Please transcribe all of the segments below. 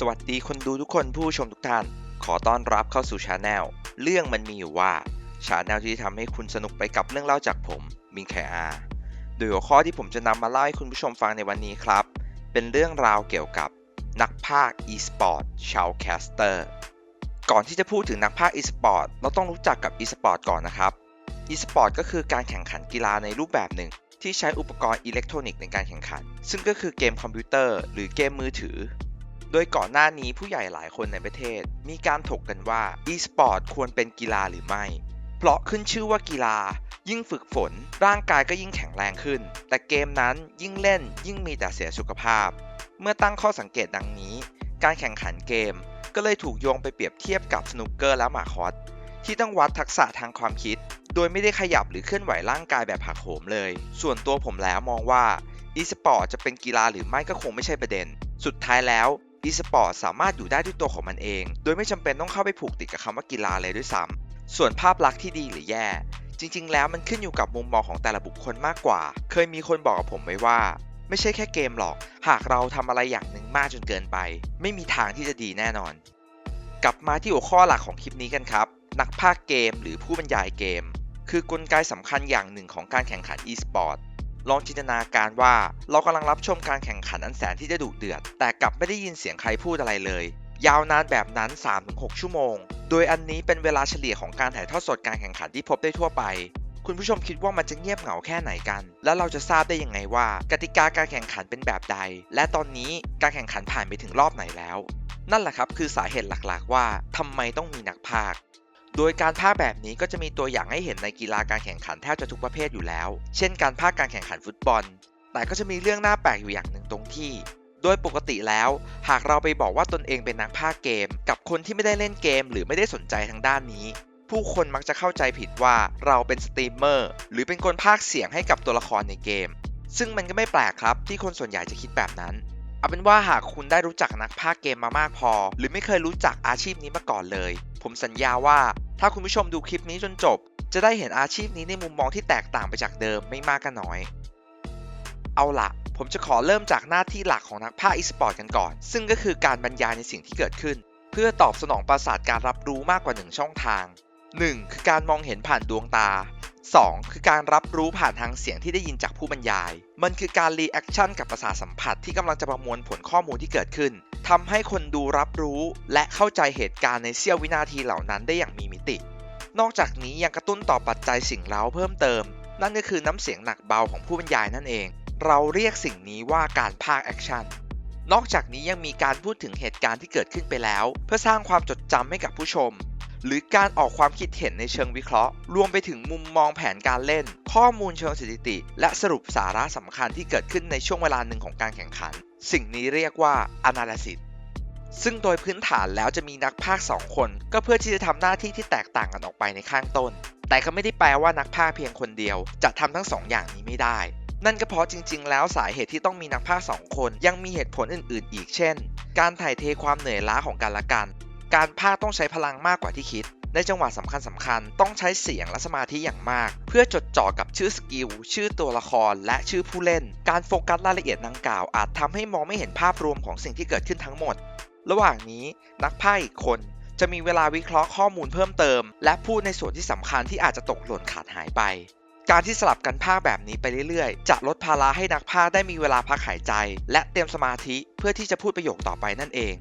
สวัสดีคนดูทุกคนผู้ชมทุกท่าน ขอต้อนรับเข้าสู่ชาแนลเรื่องมันมีอยู่ว่าชาแนลที่จะทำให้คุณสนุกไปกับเรื่องเล่าจากผมมิงแคอาโดยหัวข้อที่ผมจะนำมาเล่าให้คุณผู้ชมฟังในวันนี้ครับ เป็นเรื่องราวเกี่ยวกับนักพากย์ e-sport ชาวแคสเตอร์ก่อนที่จะพูดถึงนักพากย์ e-sport เราต้องรู้จักกับ e-sport ก่อนนะครับ e-sport ก็คือการแข่งขันกีฬาในรูปแบบหนึ่งที่ใช้อุปกรณ์อิเล็กทรอนิกส์ในการแข่งขัน ซึ่งก็คือเกมคอมพิวเตอร์ หรือเกมมือถือ โดยก่อนหน้านี้ผู้ใหญ่หลายคนในประเทศ มีการถกกันว่า e-sport ควรเป็นกีฬาหรือไม่ เพราะขึ้นชื่อว่ากีฬา ยิ่งฝึกฝน ร่างกายก็ยิ่งแข็งแรงขึ้น แต่เกมนั้นยิ่งเล่นยิ่งมีแต่เสียสุขภาพ เมื่อตั้งข้อสังเกตดังนี้ การแข่งขันเกม ก็เลยถูกโยงไปเปรียบเทียบกับสนุกเกอร์และหมากฮอตที่ต้องวัดทักษะทางความคิด โดยไม่ได้ขยับหรือเคลื่อนไหวร่างกายแบบหักโหมเลย ส่วนตัวผมแล้วมองว่า e-sport จะเป็นกีฬาหรือไม่ก็คงไม่ใช่ประเด็น สุดท้ายแล้ว e-sport สามารถอยู่ได้ด้วยตัวของมันเอง โดยไม่จำเป็นต้องเข้าไปผูกติดกับคำว่ากีฬาเลยด้วยซ้ำส่วนภาพลักษณ์ที่ดีหรือแย่ จริง ๆ แล้วมันขึ้นอยู่กับมุมมองของแต่ละบุคคลมากกว่า เคยมีคนบอกกับผมไว้ว่า ไม่ใช่แค่เกมหรอก หากเราทำอะไรอย่างหนึ่งมากจนเกินไป ไม่มีทางที่จะดีแน่นอน กลับมาที่หัวข้อหลักของคลิปนี้กันครับ นักพากย์เกมหรือผู้บรรยายเกม คือกลไกสำคัญอย่างหนึ่งของการแข่งขัน e-sport ลองจินตนาการว่าเรากำลังรับชมการแข่งขันอันแสนที่จะดุเดือด แต่กลับไม่ได้ยินเสียงใครพูดอะไรเลย ยาวนานแบบนั้น 3-6 ชั่วโมง โดยอันนี้เป็นเวลาเฉลี่ยของการถ่ายทอดสดการแข่งขันที่พบได้ทั่วไป คุณผู้ชมคิดว่ามันจะเงียบเหงาแค่ไหนกัน แล้วเราจะทราบได้ยังไงว่า กติกาการแข่งขันเป็นแบบใด และตอนนี้การแข่งขันผ่านไปถึงรอบไหนแล้ว นั่นแหละครับคือสาเหตุหลักๆ ว่าทำไมต้องมีนักพากย์ โดยการพากย์แบบนี้ก็จะมีตัวอย่างให้เห็นในกีฬาการแข่งขันแทบจะทุกประเภทอยู่แล้ว เช่นการพากย์การแข่งขันฟุตบอล แต่ก็จะมีเรื่องน่าแปลกอยู่อย่างหนึ่งตรงที่ โดยปกติแล้ว หากเราไปบอกว่าตนเองเป็นนักพากย์เกม กับคนที่ไม่ได้เล่นเกม หรือไม่ได้สนใจทางด้านนี้ ผู้คนมักจะเข้าใจผิดว่าเราเป็นสตรีมเมอร์หรือเป็นคนพากย์เสียงให้กับตัวละครในเกม ซึ่งมันก็ไม่แปลกครับที่คนส่วนใหญ่จะคิดแบบนั้นเอาเป็นว่าหากคุณได้รู้จักนักพากย์เกมมามากพอ หรือไม่เคยรู้จักอาชีพนี้มาก่อนเลย ผมสัญญาว่าถ้าคุณผู้ชมดูคลิปนี้จนจบ จะได้เห็นอาชีพนี้ในมุมมองที่แตกต่างไปจากเดิมไม่มากก็น้อย เอาละผมจะขอเริ่มจากหน้าที่หลักของนักภาคอีสปอร์ตกันก่อน ซึ่งก็คือการบรรยายในสิ่งที่เกิดขึ้น เพื่อตอบสนองประสาทการรับรู้มากกว่า 1 ช่องทาง 1. คือการมองเห็นผ่านดวงตา 2. คือการรับรู้ผ่านทางเสียงที่ได้ยินจากผู้บรรยาย มันคือการรีแอคชั่นกับประสาทสัมผัสที่กำลังจะประมวลผลข้อมูลที่เกิดขึ้นทำให้คนดูรับรู้และเข้าใจเหตุการณ์ในเสี้ยววินาทีเหล่านั้นได้อย่างมีมิติ นอกจากนี้ยังกระตุ้นต่อปัจจัยสิ่งเร้าเพิ่มเติม นั่นก็คือน้ำเสียงหนักเบาของผู้บรรยายนั่นเอง เราเรียกสิ่งนี้ว่าการพากย์แอคชั่นนอกจากนี้ยังมีการพูดถึงเหตุการณ์ที่เกิดขึ้นไปแล้ว เพื่อสร้างความจดจำให้กับผู้ชม หรือการออกความคิดเห็นในเชิงวิเคราะห์ รวมไปถึงมุมมองแผนการเล่น ข้อมูลเชิงสถิติ และสรุปสาระสำคัญที่เกิดขึ้นในช่วงเวลาหนึ่งของการแข่งขัน สิ่งนี้เรียกว่า analysis ซึ่งโดยพื้นฐานแล้วจะมีนักพากย์สองคน ก็เพื่อที่จะทำหน้าที่ที่แตกต่างกันออกไปในข้างต้น แต่ก็ไม่ได้แปลว่านักพากย์เพียงคนเดียว จะทำทั้งสองอย่างนี้ไม่ได้นั่นก็เพราะจริงๆ แล้วสาเหตุที่ต้องมีนักพากย์สองคน ยังมีเหตุผลอื่นๆ อีกเช่น การถ่ายเทความเหนื่อยล้าของกันและกัน การพากต้องใช้พลังมากกว่าที่คิด ในจังหวะสำคัญสำคัญๆต้องใช้เสียงและสมาธิอย่างมาก เพื่อจดจ่อกับชื่อสกิล ชื่อตัวละคร และชื่อผู้เล่น การโฟกัสรายละเอียดดังกล่าว อาจทำให้มองไม่เห็นภาพรวมของสิ่งที่เกิดขึ้นทั้งหมด ระหว่างนี้นักพากย์อีกคนจะมีเวลาวิเคราะห์ข้อมูลเพิ่มเติม และพูดในส่วนที่สำคัญที่อาจจะตกหล่นขาดหายไป การที่สลับกันพากย์แบบนี้ไปเรื่อยๆ จะลดภาระให้นักพากย์ได้มีเวลาพักหายใจ และเตรียมสมาธิเพื่อที่จะพูดประโยคต่อไปนั่นเอง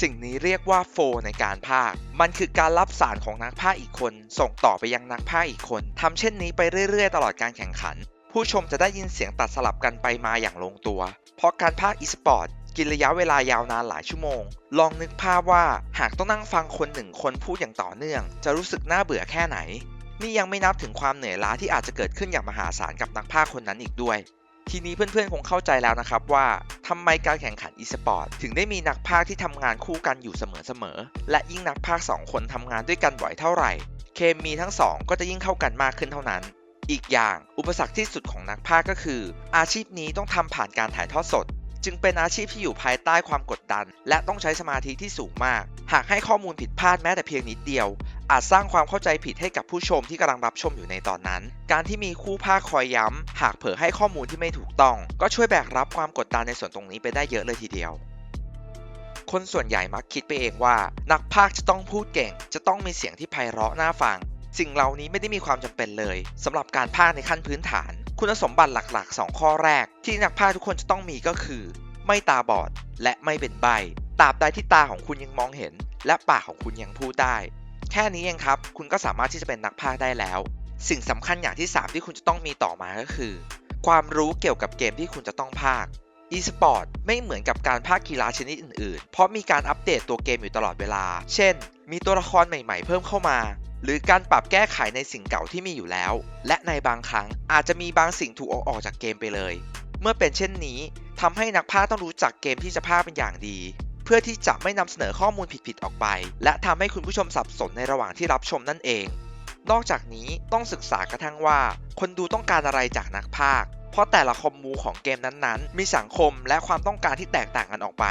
สิ่งนี้เรียกว่าโฟในการพากมันคือการรับสารของนักพากอีกคน ส่งต่อไปยังนักพากอีกคนทำเช่นนี้ไปเรื่อยๆ ตลอดการแข่งขัน ผู้ชมจะได้ยินเสียงตัดสลับกันไปมาอย่างลงตัว เพราะการพากอีสปอร์ตกินระยะเวลายาวนานหลายชั่วโมง ลองนึกภาพว่าหากต้องนั่งฟังคนหนึ่งคนพูดอย่างต่อเนื่อง จะรู้สึกน่าเบื่อแค่ไหน นี่ยังไม่นับถึงความเหนื่อยล้าที่อาจจะเกิดขึ้นอย่างมหาศาลกับนักพากคนนั้นอีกด้วย ทีนี้เพื่อนๆ คงเข้าใจแล้วนะครับว่าทำไมการแข่งขันอีสปอร์ตถึงได้มีนักพากที่ทำงานคู่กันอยู่เสมอๆ และยิ่งนักพากสองคนทำงานด้วยกันบ่อยเท่าไหร่ เคมีทั้งสองก็จะยิ่งเข้ากันมากขึ้นเท่านั้น อีกอย่างอุปสรรคที่สุดของนักพากก็คือ อาชีพนี้ต้องทำผ่านการถ่ายทอดสด จึงเป็นอาชีพที่อยู่ภายใต้ความกดดัน และต้องใช้สมาธิที่สูงมาก หากให้ข้อมูลผิดพลาดแม้แต่เพียงนิดเดียว อาจสร้างความเข้าใจผิดให้กับผู้ชมที่กำลังรับชมอยู่ในตอนนั้น การที่มีคู่ภาคคอยย้ำ หากเผลอให้ข้อมูลที่ไม่ถูกต้อง ก็ช่วยแบกรับความกดดันในส่วนตรงนี้ไปได้เยอะเลยทีเดียวคนส่วนใหญ่มักคิดไปเองว่า นักพากย์จะต้องพูดเก่ง จะต้องมีเสียงที่ไพเราะน่าฟัง สิ่งเหล่านี้ไม่ได้มีความจำเป็นเลยสำหรับการพากย์ในขั้นพื้นฐาน คุณสมบัติหลักๆ 2 ข้อแรก ที่นักพากย์ทุกคนจะต้องมีก็คือ ไม่ตาบอดและไม่เป็นใบตราบใดที่ตาของคุณยังมองเห็น และปากของคุณยังพูดได้ แค่นี้เองครับ คุณก็สามารถที่จะเป็นนักพากย์ได้แล้ว สิ่งสำคัญอย่างที่ 3 ที่คุณจะต้องมีต่อมาก็คือ ความรู้เกี่ยวกับเกมที่คุณจะต้องพากย์ e-sport ไม่เหมือนกับการพากย์กีฬาชนิดอื่นๆ เพราะมีการอัปเดตตัวเกมอยู่ตลอดเวลา เช่น มีตัวละครใหม่ๆ เพิ่มเข้ามา หรือการปรับแก้ไขในสิ่งเก่าที่มีอยู่แล้ว และในบางครั้งอาจจะมีบางสิ่งถูกเอาออกจากเกมไปเลย เมื่อเป็นเช่นนี้ทำให้นักพากย์ต้องรู้จักเกมที่จะพากย์เป็นอย่างดี เพื่อที่จะไม่นำเสนอข้อมูลผิดๆออกไป และทำให้คุณผู้ชมสับสนในระหว่างที่รับชมนั่นเอง นอกจากนี้ต้องศึกษากระทั่งว่า คนดูต้องการอะไรจากนักพากย์ เพราะแต่ละคอมมูของเกมนั้นๆ มีสังคมและความต้องการที่แตกต่างกันออกไป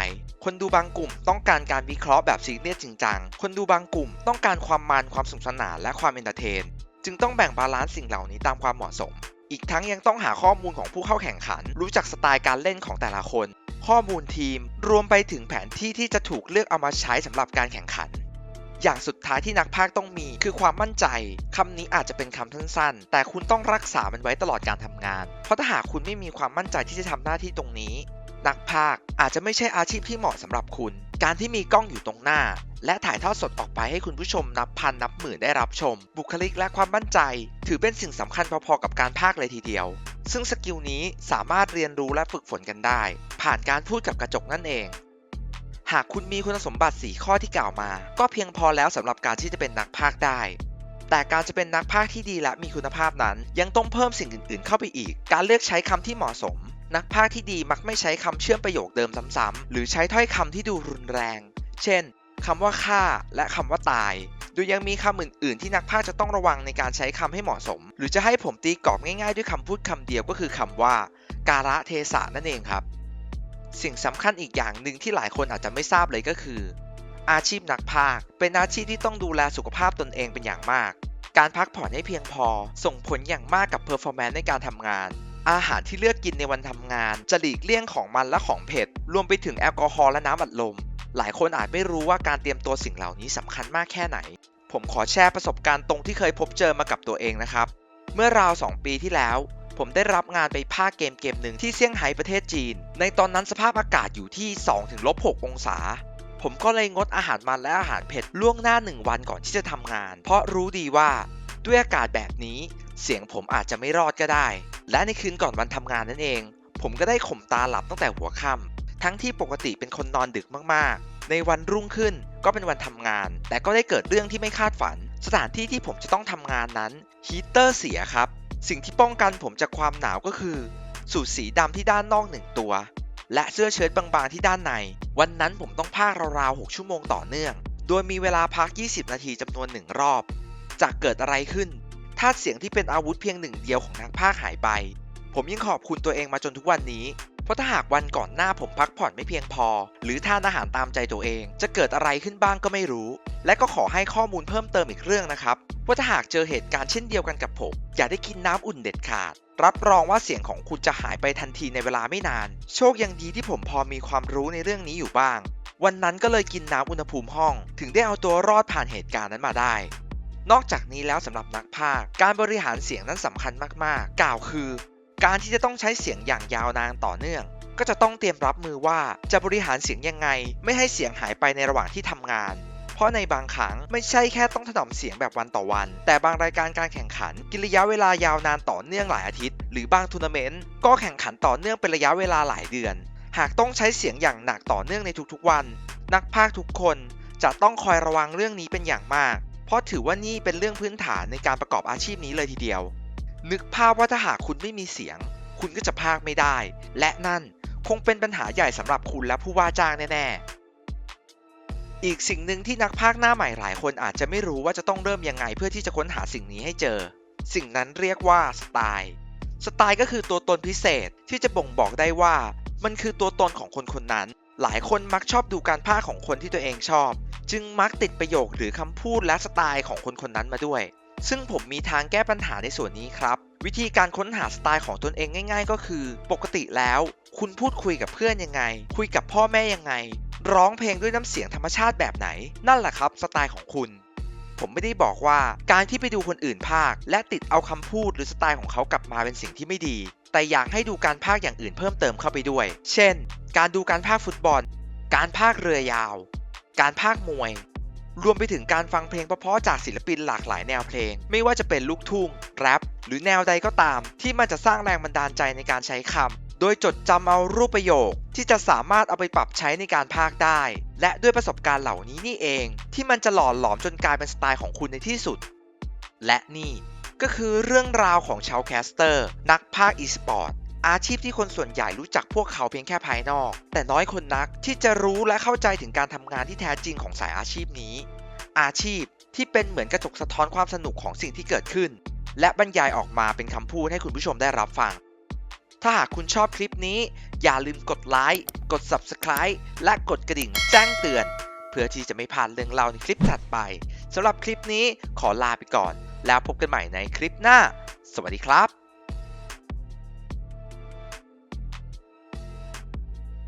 คนดูบางกลุ่มต้องการการวิเคราะห์แบบซีเรียสจริงจัง คนดูบางกลุ่มต้องการความมันความสนุกสนานและความเอนเตอร์เทน จึงต้องแบ่งบาลานซ์สิ่งเหล่านี้ตามความเหมาะสม อีกทั้งยังต้องหาข้อมูลของผู้เข้าแข่งขัน รู้จักสไตล์การเล่นของแต่ละคน ข้อมูลทีม รวมไปถึงแผนที่ที่จะถูกเลือกเอามาใช้สำหรับการแข่งขัน อย่างสุดท้ายที่นักพากต้องมีคือความมั่นใจคำนี้อาจจะเป็นคำสั้นๆ แต่คุณต้องรักษามันไว้ตลอดการทำงาน เพราะถ้าหากคุณไม่มีความมั่นใจที่จะทำหน้าที่ตรงนี้ นักพากอาจจะไม่ใช่อาชีพที่เหมาะสำหรับคุณ การที่มีกล้องอยู่ตรงหน้า และถ่ายทอดสดออกไปให้คุณผู้ชมนับพันนับหมื่นได้รับชม บุคลิกและความมั่นใจ ถือเป็นสิ่งสำคัญพอๆกับการพากเลยทีเดียว ซึ่งสกิลนี้สามารถเรียนรู้และฝึกฝนกันได้ ผ่านการพูดกับกระจกนั่นเอง หากคุณมีคุณสมบัติ 4 ข้อที่กล่าวมา ก็เพียงพอแล้วสำหรับการที่จะเป็นนักพากย์ได้ แต่การจะเป็นนักพากย์ที่ดีและมีคุณภาพนั้น ยังต้องเพิ่มสิ่งอื่น ๆ เข้าไปอีก การเลือกใช้คำที่เหมาะสม นักพากย์ที่ดีมักไม่ใช้คำเชื่อมประโยคเดิมซ้ำๆหรือใช้ถ้อยคำที่ดูรุนแรง เช่นคำว่าฆ่าและคำว่าตาย โดยยังมีคำอื่น ๆ ที่นักพากย์จะต้องระวังในการใช้คำให้เหมาะสม หรือจะให้ผมตีกรอบง่าย ๆ ด้วยคำพูดคำเดียวก็คือคำว่า การะเทศะนั่นเองครับ สิ่งสำคัญอีกอย่างหนึ่งที่หลายคนอาจจะไม่ทราบเลยก็คือ อาชีพนักพากเป็นอาชีพที่ต้องดูแลสุขภาพตนเองเป็นอย่างมาก การพักผ่อนให้เพียงพอ ส่งผลอย่างมากกับเพอร์ฟอร์แมนซ์ในการทำงาน อาหารที่เลือกกินในวันทำงาน จะหลีกเลี่ยงของมันและของเผ็ด รวมไปถึงแอลกอฮอล์และน้ำอัดลม หลายคนอาจไม่รู้ว่าการเตรียมตัวสิ่งเหล่านี้สำคัญมากแค่ไหน ผมขอแชร์ประสบการณ์ตรงที่เคยพบเจอมากับตัวเองนะครับ เมื่อราว 2 ปีที่แล้ว ผมได้รับงานไปภาคเกมเกมหนึ่งที่เซี่ยงไฮ้ประเทศจีน ในตอนนั้นสภาพอากาศอยู่ที่2ถึงลบ6องศา ผมก็เลยงดอาหารมันและอาหารเผ็ดล่วงหน้า1วันก่อนที่จะทำงาน เพราะรู้ดีว่าด้วยอากาศแบบนี้ เสียงผมอาจจะไม่รอดก็ได้ และในคืนก่อนวันทำงานนั่นเอง ผมก็ได้ข่มตาหลับตั้งแต่หัวค่ำทั้งที่ปกติเป็นคนนอนดึกมากๆ ในวันรุ่งขึ้นก็เป็นวันทำงาน แต่ก็ได้เกิดเรื่องที่ไม่คาดฝัน สถานที่ที่ผมจะต้องทำงานนั้นฮีเตอร์เสียครับ สิ่งที่ป้องกันผมจากความหนาวก็คือ สูทสีดำที่ด้านนอกหนึ่งตัว และเสื้อเชิ้ตบางๆที่ด้านใน วันนั้นผมต้องพากราวๆ 6 ชั่วโมงต่อเนื่อง โดยมีเวลาพัก 20 นาทีจำนวนหนึ่งรอบจะเกิดอะไรขึ้นถ้าเสียงที่เป็นอาวุธเพียงหนึ่งเดียวของนักพากหายไป ผมยังขอบคุณตัวเองมาจนทุกวันนี้ เพราะถ้าหากวันก่อนหน้าผมพักผ่อนไม่เพียงพอ หรือทานอาหารตามใจตัวเอง จะเกิดอะไรขึ้นบ้างก็ไม่รู้ และก็ขอให้ข้อมูลเพิ่มเติมอีกเรื่องนะครับว่าถ้าหากเจอเหตุการณ์เช่นเดียวกันกับผม อย่าได้กินน้ำอุ่นเด็ดขาด รับรองว่าเสียงของคุณจะหายไปทันทีในเวลาไม่นาน โชคยังดีที่ผมพอมีความรู้ในเรื่องนี้อยู่บ้าง วันนั้นก็เลยกินน้ำอุณหภูมิห้อง ถึงได้เอาตัวรอดผ่านเหตุการณ์นั้นมาได้ นอกจากนี้แล้วสำหรับนักพากย์การบริหารเสียงนั้นสำคัญมากๆ กล่าวคือ การที่จะต้องใช้เสียงอย่างยาวนานต่อเนื่อง ก็จะต้องเตรียมรับมือว่าจะบริหารเสียงยังไง ไม่ให้เสียงหายไปในระหว่างที่ทำงาน เพราะในบางครั้งไม่ใช่แค่ต้องถนอมเสียงแบบวันต่อวัน แต่บางรายการการแข่งขันกินระยะเวลายาวนานต่อเนื่องหลายอาทิตย์ หรือบางทัวร์นาเมนต์ก็แข่งขันต่อเนื่องเป็นระยะเวลาหลายเดือน หากต้องใช้เสียงอย่างหนักต่อเนื่องในทุกๆวัน นักพากทุกคนจะต้องคอยระวังเรื่องนี้เป็นอย่างมาก เพราะถือว่านี่เป็นเรื่องพื้นฐานในการประกอบอาชีพนี้เลยทีเดียว นึกภาพว่าถ้าหากคุณไม่มีเสียง คุณก็จะพากไม่ได้ และนั่นคงเป็นปัญหาใหญ่สำหรับคุณและผู้ว่าจ้างแน่ๆ อีกสิ่งหนึ่งที่นักพากหน้าใหม่หลายคนอาจจะไม่รู้ว่าจะต้องเริ่มยังไงเพื่อที่จะค้นหาสิ่งนี้ให้เจอ สิ่งนั้นเรียกว่าสไตล์สไตล์ก็คือตัวตนพิเศษที่จะบ่งบอกได้ว่า มันคือตัวตนของคนคนนั้น หลายคนมักชอบดูการพากของคนที่ตัวเองชอบ จึงมักติดประโยคหรือคำพูดและสไตล์ของคนคนนั้นมาด้วย ซึ่งผมมีทางแก้ปัญหาในส่วนนี้ครับ วิธีการค้นหาสไตล์ของตนเองง่าย ๆ ก็คือ ปกติแล้ว คุณพูดคุยกับเพื่อนยังไง คุยกับพ่อแม่ยังไง ร้องเพลงด้วยน้ำเสียงธรรมชาติแบบไหน นั่นแหละครับ สไตล์ของคุณผมไม่ได้บอกว่าการที่ไปดูคนอื่นภาค และติดเอาคำพูดหรือสไตล์ของเขากลับมาเป็นสิ่งที่ไม่ดี แต่อยากให้ดูการภาคอย่างอื่นเพิ่มเติมเข้าไปด้วย เช่น การดูการภาคฟุตบอล การภาคเรือยาว การภาคมวย รวมไปถึงการฟังเพลงเพราะๆจากศิลปินหลากหลายแนวเพลง ไม่ว่าจะเป็นลูกทุ่งแรปหรือแนวใดก็ตาม ที่มันจะสร้างแรงบันดาลใจในการใช้คำโดยจดจำเอารูปประโยค ที่จะสามารถเอาไปปรับใช้ในการพากได้ และด้วยประสบการณ์เหล่านี้นี่เอง ที่มันจะหล่อหลอมจนกลายเป็นสไตล์ของคุณในที่สุด และนี่ก็คือเรื่องราวของชาวแคสเตอร์ นักพากย์อีสปอร์ต อาชีพที่คนส่วนใหญ่รู้จักพวกเขาเพียงแค่ภายนอก แต่น้อยคนนักที่จะรู้และเข้าใจถึงการทำงานที่แท้จริงของสายอาชีพนี้ อาชีพที่เป็นเหมือนกระจกสะท้อนความสนุกของสิ่งที่เกิดขึ้น และบรรยายออกมาเป็นคำพูดให้คุณผู้ชมได้รับฟัง ถ้าหากคุณชอบคลิปนี้ อย่าลืมกดไลค์กด Subscribe และกดกระดิ่งแจ้งเตือน เพื่อที่จะไม่พลาดเรื่องเล่าในคลิปถัดไปสำหรับคลิปนี้ขอลาไปก่อน แล้วพบกันใหม่ในคลิปหน้า สวัสดีครับ